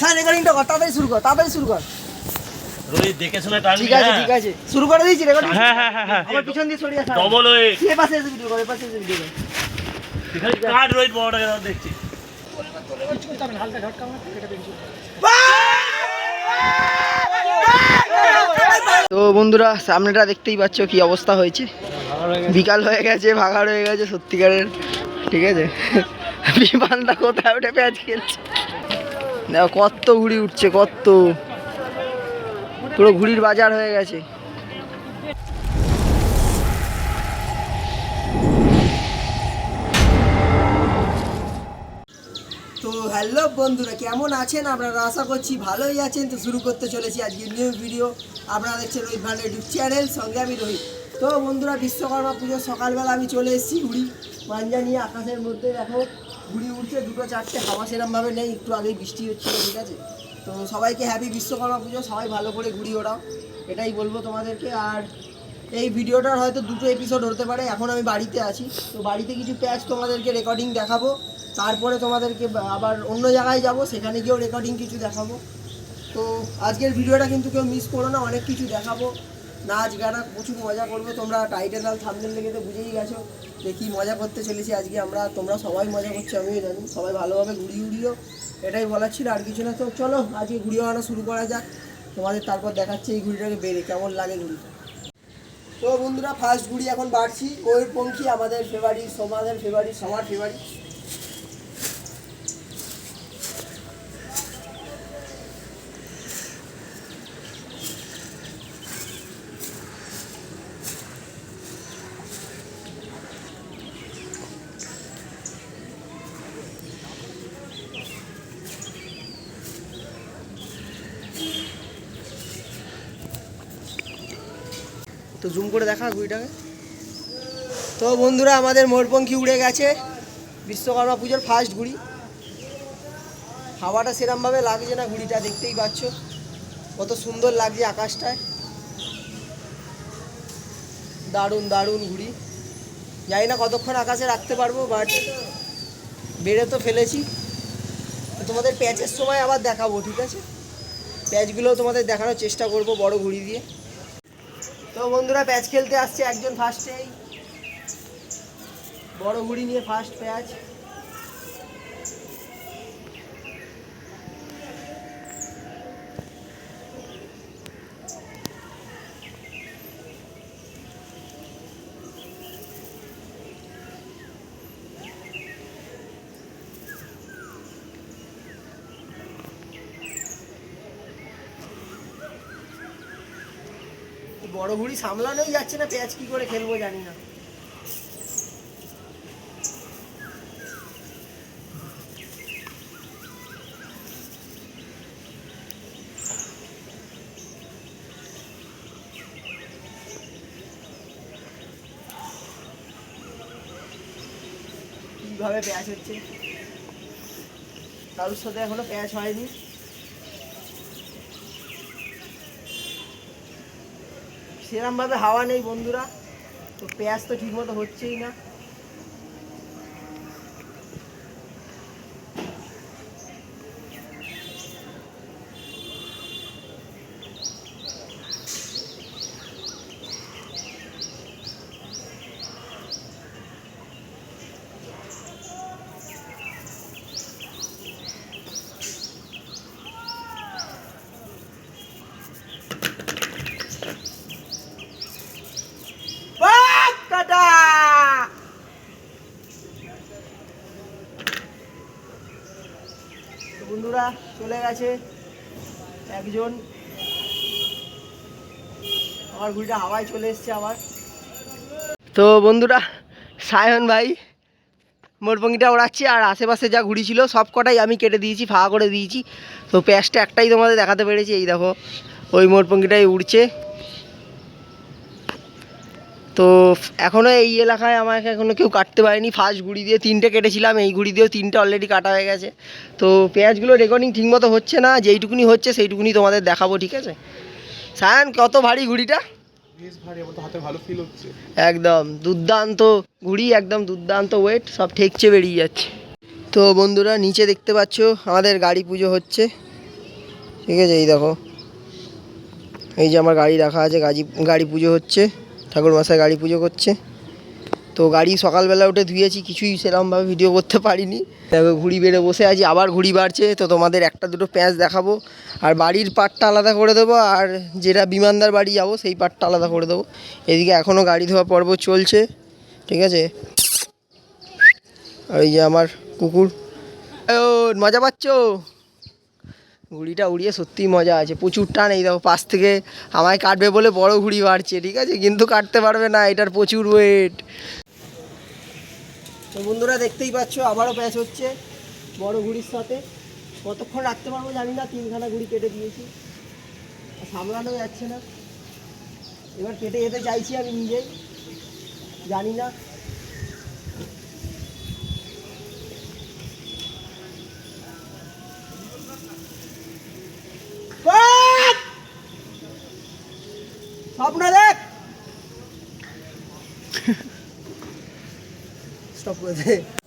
Sir রেকর্ডিংটা কর তাড়াতাড়ি শুরু কর তাড়াতাড়ি শুরু কর। রোহিত দেখে শুনে টানবি ঠিক আছে ঠিক আছে। শুরু করে দিয়েছি রেকর্ডিং হ্যাঁ হ্যাঁ হ্যাঁ হ্যাঁ। আমার পিছন দিয়ে সরিয়ে আসা ডবল ওয়ে এ পাশে এসে ভিডিও কর এ পাশে এসে ভিডিও কর। এখানে কাট রোহিত বড়টাকে দাও দেখছি। তো বন্ধুরা সামনেটা দেখতেই পাচ্ছ কি অবস্থা হয়েছে। বিকাল হয়ে গেছে ভাগাড় হয়ে গেছে সত্যিকারের। ঠিক আছে। বিমানটা কোথায়? উঠে প্যাচ খেলছে দেখো কত ঘুড়ি উঠছে কত পুরো ঘুড়ির বাজার হয়ে গেছে। তো হ্যালো বন্ধুরা, কেমন আছেন? আপনারা আশা করছি ভালোই আছেন। তো শুরু করতে চলেছি আজকে নিউ ভিডিও আপনারা দেখছেন রোহিত ভান্ডার ইউটিউব চ্যানেল সঙ্গে আমি রোহিত। তো বন্ধুরা, বিশ্বকর্মা পুজোর সকালবেলা আমি চলে এসেছি ঘুড়ি মাঞ্জা নিয়ে আকাশের মধ্যে, দেখো। ঘুড়ি উঠছে দুটো চারটে হাওয়া সেরমভাবে নেই, একটু আগেই বৃষ্টি হচ্ছিল, ঠিক আছে? তো সবাইকে হ্যাপি বিশ্বকর্মা পুজো, সবাই ভালো করে ঘুড়ি ওড়াও, এটাই বলব তোমাদেরকে। আর এই ভিডিওটার হয়তো দুটো এপিসোড হতে পারে, এখন আমি বাড়িতে আছি, তো বাড়িতে কিছু প্যাচ তোমাদেরকে রেকর্ডিং দেখাবো, তারপরে তোমাদেরকে আবার অন্য জায়গায় যাব, সেখানে গিয়েও রেকর্ডিং কিছু দেখাবো। তো আজকের ভিডিওটা কিন্তু কেউ মিস করো না, অনেক কিছু দেখাবো। নাচ গানা, প্রচুর মজা করব। তোমরা টাইটেনাল থামনেল লেগে তো বুঝেই গেছো যে কী মজা করতে চলেছি আজকে আমরা। তোমরা সবাই মজা করছ, আমিও জানি। সবাই ভালোভাবে ঘুরিয়ে উড়িও। এটাই বলার ছিল, আর কিছু না। তো চলো, আজকে ঘুড়ি আনা শুরু করা যাক। তোমাদের তারপর দেখাচ্ছে এই ঘুড়িটাকে বেড়ে, কেমন লাগে ঘুড়িটা। তো বন্ধুরা ফার্স্ট ঘুড়ি এখন বাড়ছি। ময়ূরপঙ্খী আমাদের ফেভারিট সমাদের ফেভারিট সবার ফেভারিট জুম করে দেখা ঘুড়িটাকে। তো বন্ধুরা, আমাদের মোরপঙ্খী উড়ে গেছে বিশ্বকর্মা পুজোর ফার্স্ট ঘুড়ি। হাওয়াটা সেরমভাবে লাগছে না ঘুড়িটা, দেখতেই পাচ্ছ। কত সুন্দর লাগছে আকাশটায়। দারুণ দারুণ ঘুড়ি। জানি না কতক্ষণ আকাশে রাখতে পারব বাট বেড়ে তো ফেলেছি। তোমাদের প্যাচের সময় আবার দেখাবো, ঠিক আছে? প্যাচগুলো তোমাদের দেখানোর চেষ্টা করব বড় ঘুড়ি দিয়ে। তো বন্ধুরা প্যাচ খেলতে আসছে একজন ফার্স্টেই বড় ঘুড়ি নিয়ে ফার্স্ট প্যাচ। বড় ঘুড়ি সামলানোই যাচ্ছে না প্যাচ কি করে খেলব জানি না। কীভাবে প্যাচ হচ্ছে? কারোর সাথে এখনও প্যাচ হয়নি। সেরমভাবে হাওয়া নেই বন্ধুরা। তো পেঁয়াজ তো ঠিকমতো হচ্ছেই না বাপ কাটা তো বন্ধুরা গেছে একজন। আমার ঘুড়িটা হাওয়ায় চলে এসছে আবার। তো বন্ধুরা, সায়ন ভাই, মোরপঙ্গিটা ওড়াচ্ছি আর আশেপাশে যা ঘুড়ি ছিল সব কটাই আমি কেটে দিয়েছি, ফাঁকা করে দিয়েছি। তো প্যাচটা একটাই তোমাদের দেখাতে পেরেছি, এই দেখো, ওই মোরপঙ্গিটাই উড়ছে। তো এখনও এই এলাকায় আমাকে এখনও কেউ কাটতে পারেনি। ফার্স্ট ঘুড়ি দিয়ে তিনটে কেটেছিলাম এই ঘুড়ি দিয়েও তিনটে অলরেডি কাটা হয়ে গেছে। তো পেঁয়াজগুলো রেকর্ডিং ঠিকমতো হচ্ছে না যেইটুকুনি হচ্ছে সেইটুকুনি তোমাদের দেখাবো ঠিক আছে? সায়ন কত ভারী ঘুড়িটা একদম দুর্দান্ত ঘুড়ি একদম দুর্দান্ত ওয়েট সব ঠেকছে বেরিয়ে যাচ্ছে। তো বন্ধুরা নিচে দেখতে পাচ্ছ আমাদের গাড়ি পুজো হচ্ছে। ঠিক আছে এই দেখো। এই যে আমার গাড়ি রাখা আছে গাড়ি গাড়ি পুজো হচ্ছে। ঠাকুর মশাই গাড়ি পুজো করছে। তো গাড়ি সকালবেলা উঠে ধুয়েছি, কিছুই সেরকমভাবে ভিডিও করতে পারিনি। ঘুড়ি বেড়ে বসে আছি, আবার ঘুড়ি বাড়ছে, তো তোমাদের একটা দুটো প্যাঁচ দেখাবো। আর বাড়ির পাটটা আলাদা করে দেবো, আর যেটা বিমানদার বাড়ি যাব, সেই পাটটা আলাদা করে দেবো। এদিকে এখনও গাড়ি ধোয়া পর্ব চলছে, ঠিক আছে? আর এই যে আমার কুকুর। ও, মজা পাচ্ছ? ঘুড়িটা উড়িয়ে সত্যিই মজা আছে। প্রচুর টান এই দেখো পাশ থেকে আমায় কাটবে বলে বড় ঘুড়ি বাড়ছে, ঠিক আছে? কিন্তু কাটতে পারবে না, এটার প্রচুর ওয়েট তো বন্ধুরা, দেখতেই পাচ্ছ, আবারও প্যাচ হচ্ছে বড় ঘুড়ির সাথে। কতক্ষণ রাখতে পারব জানি না, তিনখানা ঘুড়ি কেটে দিয়েছি। সামলানো যাচ্ছে না। এবার কেটে যেতে চাইছি আমি নিজেই, জানি না। স্বপ্ন দেখ।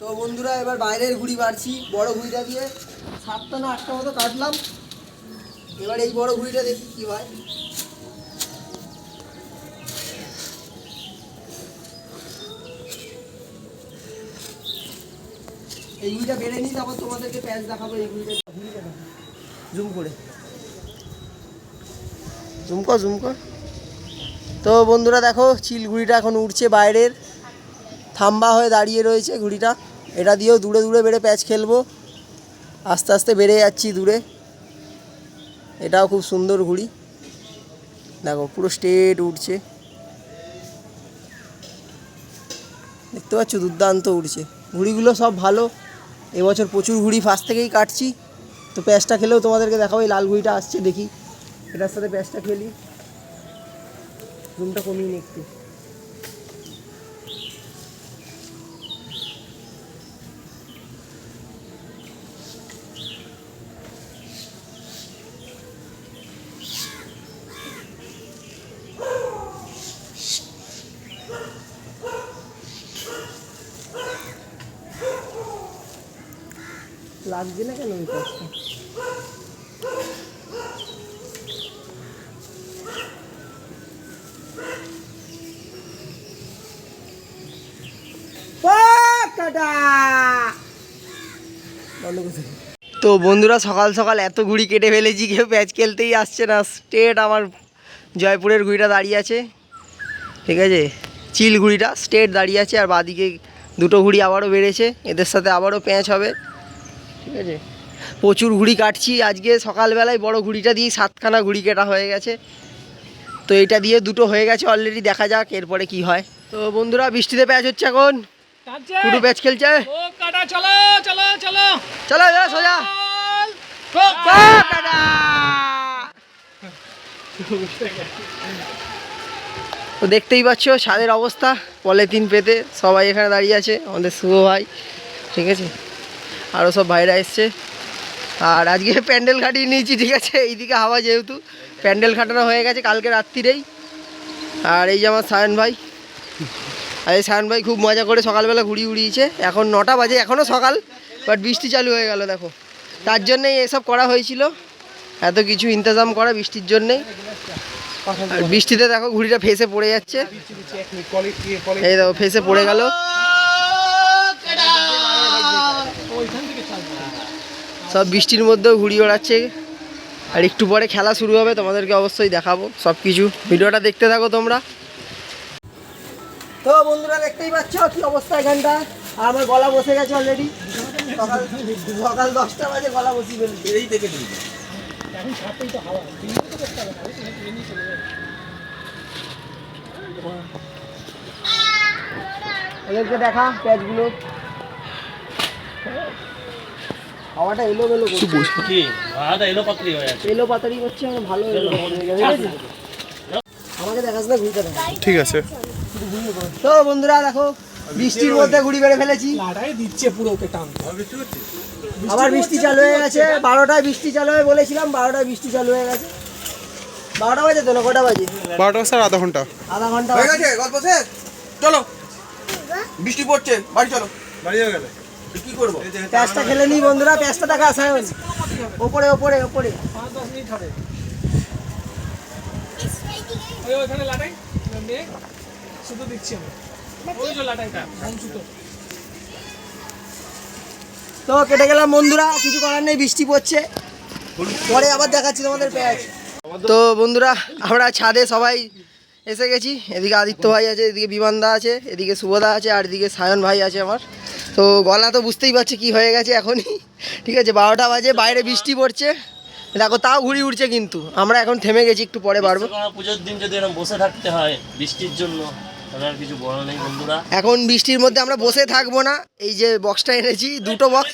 তো বন্ধুরা, এবার বাইরের ঘুড়ি বাড়ছি বড় ঘুড়িটা দিয়ে। সাতটা না আটটা মতো কাটলাম। এবার এই বড় ঘুড়িটা দেখি কি হয়। এই ঘুড়িটা বেড়ে নিই, তারপর তোমাদেরকে প্যাচ দেখাবো এই ঘুড়িটা। ঘুড়িটা জুম করে। জুম কর জুম কর। তো বন্ধুরা দেখো, চিল ঘুড়িটা এখন উঠছে বাইরের। থাম্বা হয়ে দাঁড়িয়ে রয়েছে ঘুড়িটা। এটা দিয়েও দূরে দূরে বেড়ে প্যাচ খেলব। আস্তে আস্তে বেড়ে যাচ্ছি দূরে। এটাও খুব সুন্দর ঘুড়ি। দেখো, পুরো স্টেট উঠছে দেখতে পাচ্ছ, দুর্দান্ত উঠছে ঘুড়িগুলো সব ভালো। এবছর প্রচুর ঘুড়ি ফার্স্ট থেকেই কাটছি। তো প্যাচটা খেলেও তোমাদেরকে দেখাবো, এই লাল ঘুড়িটা আসছে, দেখি। এটার সাথে প্যাচটা খেলি। রুমটা কমিয়ে নি একটু। লাগছে না কেন ওই প্যাচটা বন্ধুরা সকাল সকাল এত ঘুড়ি কেটে ফেলেছি কেউ প্যাচ খেলতেই আসছে না। স্টেট আমার জয়পুরের ঘুড়িটা দাঁড়িয়ে আছে। ঠিক আছে? চিল ঘুড়িটা স্টেট দাঁড়িয়ে আছে আর বাদিকে দুটো ঘুড়ি আবারও বেড়েছে। এদের সাথে আবারও প্যাঁচ হবে। ঠিক আছে? প্রচুর ঘুড়ি কাটছি। আজকে সকালবেলায় বড় ঘুড়িটা দিয়ে সাতখানা ঘুড়ি কাটা হয়ে গেছে। তো এটা দিয়ে দুটো হয়ে গেছে অলরেডি দেখা যাক এরপরে কি হয়। তো বন্ধুরা বৃষ্টিতে প্যাচ হচ্ছে এখন? কুটু প্যাচ খেলছে? চলো চলো চলো। চলো চলো সোজা। দেখতেই পাচ্ছ ছাদের অবস্থা, পলিথিন পেতে, সবাই এখানে দাঁড়িয়ে আছে, আমাদের শুভ ভাই, ঠিক আছে? আরও সব ভাইরা এসছে। আর আজকে প্যান্ডেল খাটিয়ে নিয়েছি, ঠিক আছে? এইদিকে হাওয়া যেহেতু, প্যান্ডেল খাটানো হয়ে গেছে কালকে রাত্রিরেই। আর এই যে আমার সায়ন ভাই, আর এই সায়ন ভাই খুব মজা করে সকালবেলা ঘুড়ি উড়িয়েছে। এখন নটা বাজে এখনও সকাল বাট বৃষ্টি চালু হয়ে গেল, দেখো। তার জন্যই এসব করা হয়েছিল। এত কিছু ইন্তজাম করা বৃষ্টির জন্যেই। আর বৃষ্টিতে দেখো ঘুড়িটা ফেসে পড়ে যাচ্ছে। এই দেখো, ফেসে পড়ে গেল। সব বৃষ্টির মধ্যেও ঘুড়ি ওড়াচ্ছে। আর একটু পরে খেলা শুরু হবে, তোমাদেরকে অবশ্যই দেখাবো সব কিছু ভিডিওটা দেখতে থাকো তোমরা। তো বন্ধুরা, দেখতেই পাচ্ছ কি অবস্থা এখানটা আর আমার গলা বসে গেছে অলরেডি সকাল সকাল দশটা বাজে গলা ফেলছি এই দেখে ওদেরকে দেখা প্যাচগুলো। হাওয়াটা এলো করছে। কি? এলো হয়ে এলো পাতারি করছে আমার ভালো এলো আমাকে দেখাস না ঘুরতে ঠিক আছে। তো বন্ধুরা দেখো। বৃষ্টির মধ্যে ঘুড়ি বেড়ে ফেলেছি। লাটাই দিচ্ছে পুরো ওকে আবার বৃষ্টি চালু হয়ে গেছে। বারোটায় বৃষ্টি চালু হয়ে বলেছিলাম বারোটায় বৃষ্টি চালু হয়ে গেছে। বারোটা বাজে তো না কটা বাজে? বারোটা স্যার আধা ঘণ্টা। আধা ঘণ্টা হয়ে গেছে? গল্প শেষ? চলো। বৃষ্টি পড়ছে বাড়ি চলো। বাড়ি যাবে গেলে কি করব? প্যাঁচটা খেলে নি বন্ধুরা প্যাঁচটা সায়ন ওপরে ওপরে ওপরে। পাঁচ দশ মিনিট হবে ওইখানে লাটাই সুতো দিচ্ছি আমি। তো কেটে গেলাম বন্ধুরা কিছু করার নেই বৃষ্টি পড়ছে। পরে আবার দেখাচ্ছি তোমাদের প্যাচ তো বন্ধুরা আমরা ছাদে সবাই এসে গেছি। এদিকে আদিত্য ভাই আছে এদিকে বিমানদা আছে এদিকে শুভদা আছে আর এদিকে সায়ন ভাই আছে আমার। তো গলা তো বুঝতেই পারছে কি হয়ে গেছে এখনই। ঠিক আছে বারোটা বাজে বাইরে বৃষ্টি পড়ছে। দেখো তাও ঘুরি উঠছে কিন্তু। আমরা এখন থেমে গেছি একটু পরে বাড়বো। পুজোর দিন যদি এরকম বসে থাকতে হয় বৃষ্টির জন্য। তাহলে আর কিছু বড় নেই বন্ধুরা। এখন বৃষ্টির মধ্যে আমরা বসে থাকব না। এই যে বক্সটা এনেছি দুটো বক্স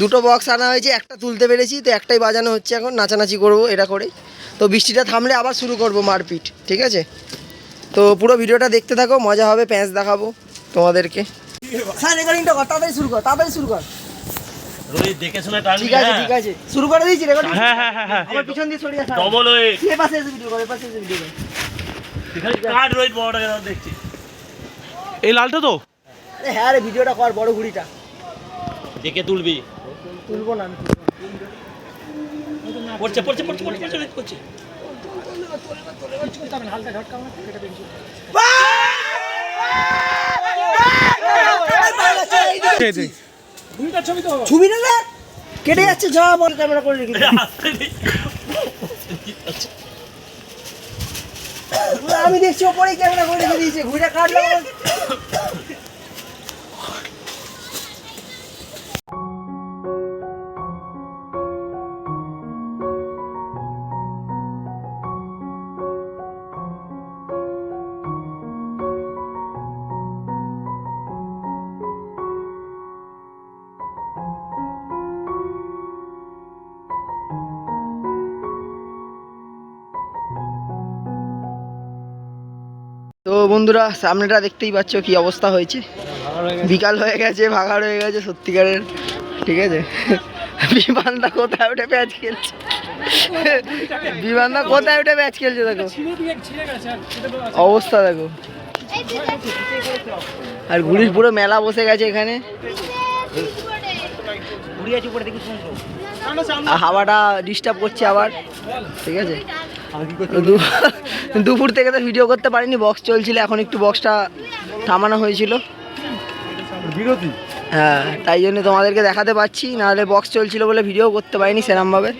দুটো বক্স আনা হয়েছে একটা তুলতে পেরেছি তো একটাই বাজানো হচ্ছে এখন নাচানাচি করব এটা করে তো বৃষ্টিটা থামলে আবার শুরু করব মারপিট ঠিক আছে? তো পুরো ভিডিওটা দেখতে থাকো মজা হবে প্যাঁচ দেখাবো তোমাদেরকে। কর তাড়াতাড়ি শুরু কর তাড়াতাড়ি শুরু কর। দেখে শুনে ঠিক আছে হ্যাঁ? ঠিক আছে। শুরু করে দিয়েছি রেকর্ডিং হ্যাঁ হ্যাঁ হ্যাঁ হ্যাঁ। আমার পিছন দিয়ে সরিয়ে ডবল এ পাশে এসে ভিডিও করে পাশে এসে ভিডিও করে। এই লালটা তো? আরে হ্যাঁ রে ভিডিওটা কর বড় ঘুড়িটা। দেখে তুলবি? তুলবো না আমি পড়ছে পড়ছে পড়ছে পড়ছে পড়ছে ঝটকা ছবি না কেটে যাচ্ছে যা বল। ক্যামেরা করে রেখে আসতে নেই। আমি দেখছি ওপরেই ক্যামেরা করে রেখে দিয়েছে ঘুরে কাটলো। বন্ধুরা, সামনেটা দেখতেই পাচ্ছ কি অবস্থা হয়েছে। বিকাল হয়ে গেছে ভাগাড় হয়ে গেছে সত্যিকারের, ঠিক আছে? বিমানদা কোথায় উঠে প্যাচ খেলছে? বিমানদা কোথায় উঠে প্যাচ খেলছে দেখো। অবস্থা দেখো। আর ঘুড়ির পুরো মেলা বসে গেছে এখানে। হাওয়াটা ডিস্টার্ব করছে আবার, ঠিক আছে? দুপুর থেকে তো ভিডিও করতে পারিনি বক্স চলছিল এখন একটু বক্সটা থামানো হয়েছিল। বিরতি? হ্যাঁ তাই জন্য তোমাদেরকে দেখাতে পাচ্ছি নাহলে বক্স চলছিল বলে ভিডিও করতে পারিনি সেরমভাবে।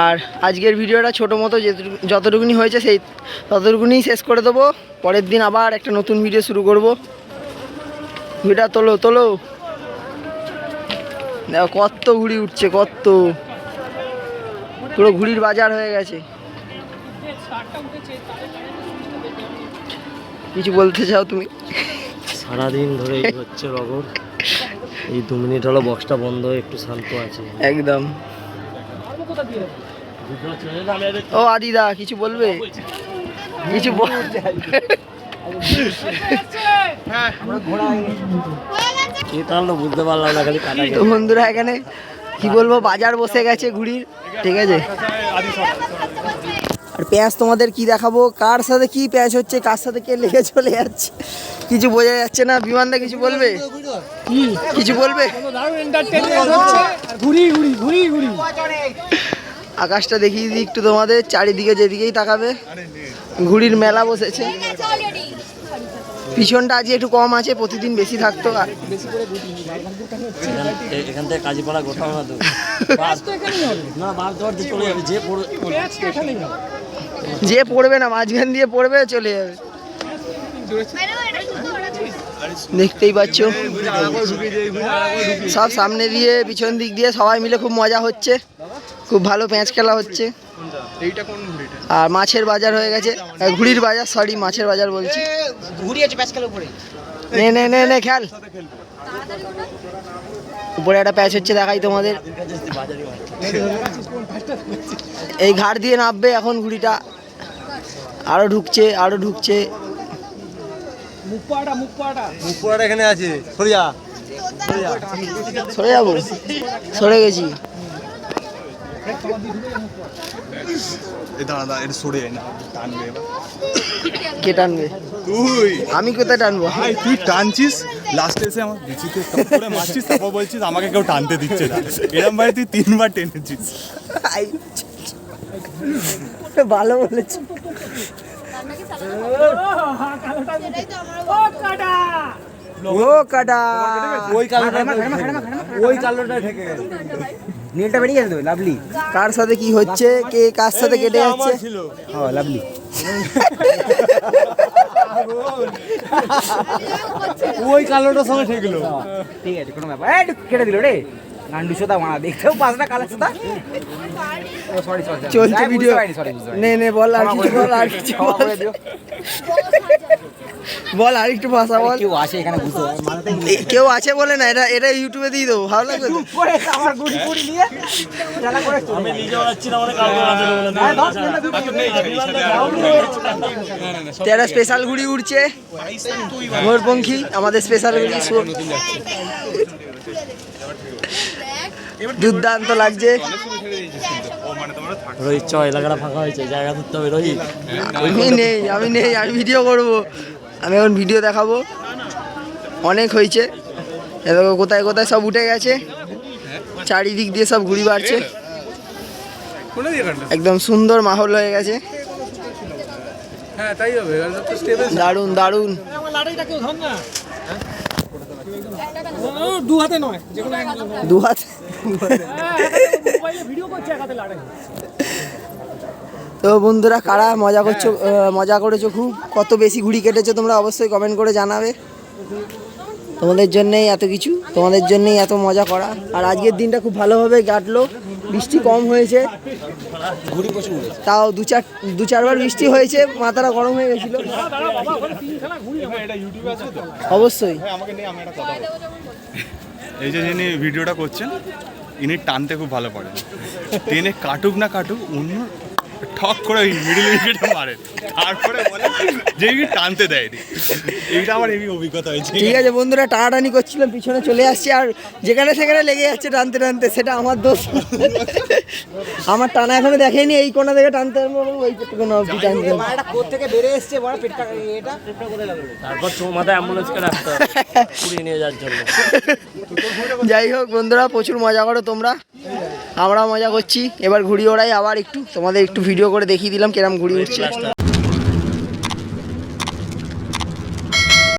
আর আজকের ভিডিওটা ছোটো মতো যতটুকুনি হয়েছে সেই ততটুকুনি শেষ করে দেবো। পরের দিন আবার একটা নতুন ভিডিও শুরু করব। ভিডিওটা তোলো তোলো। দেখো কত ঘুড়ি উঠছে কত পুরো ঘুড়ির বাজার হয়ে গেছে। কিছু বলতে চাও তুমি? সারাদিন ধরে এই হচ্ছে রগর এই দু মিনিট হলো বক্সটা বন্ধ একটু শান্ত আছে। একদম। ও আদিদা কিছু বলবে? কিছু বল। কে টানলো বুঝতে পারলাম না খালি কাটা তো বন্ধুরা এখানে কি বলব বাজার বসে গেছে ঘুড়ির ঠিক আছে? আর পেঁয়াজ তোমাদের কি দেখাবো? কার সাথে কি পেঁয়াজ হচ্ছে কার সাথে কে লেগে চলে যাচ্ছে? কিছু বোঝা যাচ্ছে না? বিমানদা কিছু বলবে? কিছু বলবে? আকাশটা দেখিয়ে দিই একটু তোমাদের চারিদিকে যেদিকেই তাকাবে। ঘুড়ির মেলা বসেছে। পিছনটা আজকে একটু কম আছে প্রতিদিন বেশি থাকতো এখান থেকে কাজীপাড়া গোটাও না তো। তো এখানেই হবে। না বার দেওয়ার চলে যাবে যে পড়ে তো যে পড়বে না মাঝখান দিয়ে পড়বে চলে যাবে। দেখতেই পাচ্ছ। সব সামনে দিয়ে পিছন দিক দিয়ে সবাই মিলে খুব মজা হচ্ছে। খুব ভালো প্যাঁচ খেলা হচ্ছে। এইটা কোন ঘুড়িটা? আর মাছের বাজার হয়ে গেছে। ঘুড়ির বাজার সরি মাছের বাজার বলছি। ঘুরি আছে প্যাচ খেলে উপরে। নে নে নে নে খেল। উপরে একটা প্যাচ হচ্ছে দেখাই তোমাদের। এই ঘাট দিয়ে নামবে এখন ঘুড়িটা। আরও ঢুকছে আরও ঢুকছে। এখানে আছে। সরে যাব। সরে গেছি। দাঁড়া দাঁড়া এটা সরে যায় না টানবে এবার। কে টানবে? তুই। আমি কোথায় টানবো? ভাই তুই টানছিস? লাস্টে এসে আমার বিচিতে করে মারছিস তারপর বলছিস আমাকে কেউ টানতে দিচ্ছে না। এরম ভাই তুই তিনবার টেনেছিস। ভালো বলেছি। ও কাটা। ওই কালোটা ওই কালোটা ঠেকে গেছে নীলটা বেরিয়ে গেছে তো লাভলি? কার সাথে কি হচ্ছে? কে কার সাথে কেটে যাচ্ছে? ও লাভলি। ওই কালোটার সঙ্গে ঠেকলো ঠিক আছে কোনো ব্যাপার। এই একটু কেটে দিল রে। সোদা দেখতেও পাস না সোদা চলছে ভিডিও নে নে বল আর কিছু বল আর কিছু বল। বল আর একটু ভাষা বল। কেউ আসে এখানে বুঝতে কেউ আছে বলে না এটা এটা ইউটিউবে দিয়ে দেবো ভালো লাগবে তো? করে আমার গুড়ি গুড়ি নিয়ে জ্বালা করে আমি নিজে যাচ্ছি না মানে কালকে রাতে একটা স্পেশাল ঘুড়ি উড়ছে। ময়ূরপঙ্খী আমাদের স্পেশাল সু- দুর্দান্ত লাগছে। রোহিত চ এলাকাটা ফাঁকা হয়েছে জায়গা ধরতে হবে রোহিত। আমি নেই আমি নেই আমি ভিডিও করব। আমি এখন ভিডিও দেখাবো। অনেক হয়েছে। এবার কোথায় কোথায় সব উঠে গেছে। চারিদিক দিয়ে সব ঘুড়ি বাড়ছে। একদম সুন্দর মাহল হয়ে গেছে। হ্যাঁ তাই হবে। দারুণ দারুণ আমার লাটাইটা কেউ ধর না ও, দু হাতে নয় দু হাত ভিডিও করছে হাতে লাটাই তো বন্ধুরা কারা মজা করছ মজা করেছ খুব? কত বেশি ঘুড়ি কেটেছো তোমরা অবশ্যই কমেন্ট করে জানাবে। তোমাদের জন্যেই এত কিছু তোমাদের জন্যই এত মজা করা। আর আজকের দিনটা খুব ভালোভাবে কাটলো। বৃষ্টি কম হয়েছে। তাও দু চার দু চারবার বৃষ্টি হয়েছে মাথাটা গরম হয়ে গেছিল। অবশ্যই। এই যে যিনি ভিডিওটা করছেন ইনি টানতে খুব ভালো পারেন। টেনে কাটুক না কাটুক অন্য ঠক করে ওই মিডিল উইকেটে মারে। তারপরে বলে যে কি টানতে দেয়নি। এইটা আমার এই অভিজ্ঞতা হয়েছে। ঠিক আছে বন্ধুরা টানাটানি করছিলাম পিছনে চলে আসছে আর যেখানে সেখানে লেগে যাচ্ছে টানতে টানতে সেটা আমার দোষ। আমার টানা এখনও দেখেনি এই কোনা থেকে টানতে পারব ওই কোনা অবধি টানতে। পারব। এটা কোথা থেকে বেড়ে এসছে বড় পেটটা এটা। তারপর চো মাথায় অ্যাম্বুলেন্সকে ডাকতে হবে কুড়িয়ে নিয়ে যাওয়ার জন্য। যাই হোক বন্ধুরা প্রচুর মজা করো তোমরা। আমরাও মজা করছি। এবার ঘুড়ি ওড়াই আবার একটু তোমাদের একটু ভিডিও করে দেখিয়ে দিলাম কিরম ঘুরিয়ে উঠছে